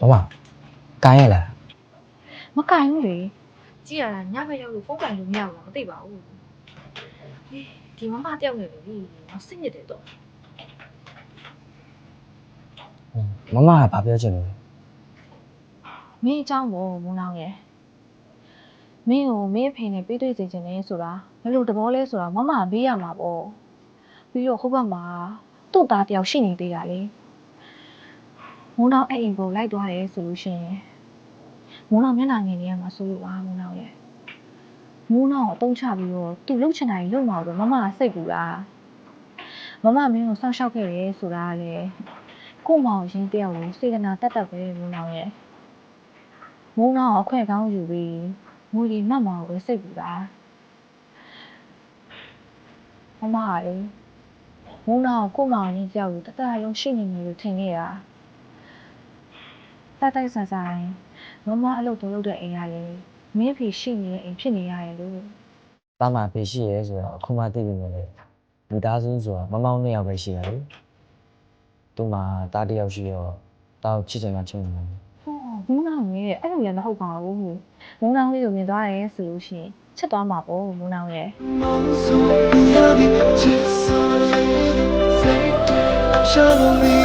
မမကိုင်းရလား မကင်ဘူးလေကြည့်ရတာညဘက်ရောက်လို့ဖုန်းကင်လို့မရဘူးလားမသိပါဘူးဟေးဒီမမတယောက်နေလေဒီငါစိတ်ညစ်တယ်တော့ မမကဘာပြောချင်လဲ မင်းအเจ้าကိုမုန်းလောင်းရဲ့မင်းကိုမင်းအဖေနဲ့ပြေးတွေ့စေချင်တယ်ဆိုတာဘယ်လိုတဘောလဲဆိုတာမမကဘေးရမှာပေါ့ပြီးတော့ဟိုဘက်မှာသူ့သားတယောက်ရှိနေသေးတာလေ မုန်းလောင်းအဲ့အိမ်ကိုလိုက်သွားတယ်ဆိုလို့ရှိရင်မုန်းလောင်းမျက်နှာငယ်နေရမှာဆိုလို့ပါမုန်းလောင်းရဲ့မုန်းလောင်းကိုအတုံးချပြီးတော့သူ့လှုပ်ချင်တာကြီးလုပ်မှာတော့မမကစိတ်ပူတာမမမင်းကိုစောင့်ရှောက်ခဲ့တယ်ဆိုတာကလေကို့မောင်ရင်းတယောက်ကိုစေတနာတတ်တတ်ပဲမုန်းလောင်းရဲ့မုန်းတော့အခွင့်ကောင်းယူပြီးမူကြီးမှတ်မှာကိုပဲစိတ်ပူတာမမကလေမုန်းတော့ကို့မောင်ကြီးကြောက်ယူတတလုံးရှိနေနေလို့ထင်ခဲ့တာ တတိုက်ဆန်ဆိုင်မမအလုပ်တော့လုပ်တဲ့အိမ်ရတယ်မင်းဖေရှိနေတဲ့အိမ်ဖြစ်နေရတယ်လို့တာမဖေရှိရဲဆိုတော့အခုမှသိပြီမယ်လေမိသားစုဆိုတာမမောင်နှစ်ယောက်ပဲရှိရလေသူမှတားတစ်ယောက်ရှိရောတောက်ချစ်ချင်မှချစ်နေတယ်ဟောမုန်းတော့ရဲ့အဲ့လိုရမဟုတ်ပါဘူးမုန်းတော့လေးကိုမြင်သွားတယ်ဆိုလို့ရှိရင်ချစ်သွားမှာပေါ့မုန်းတော့ရဲ့梦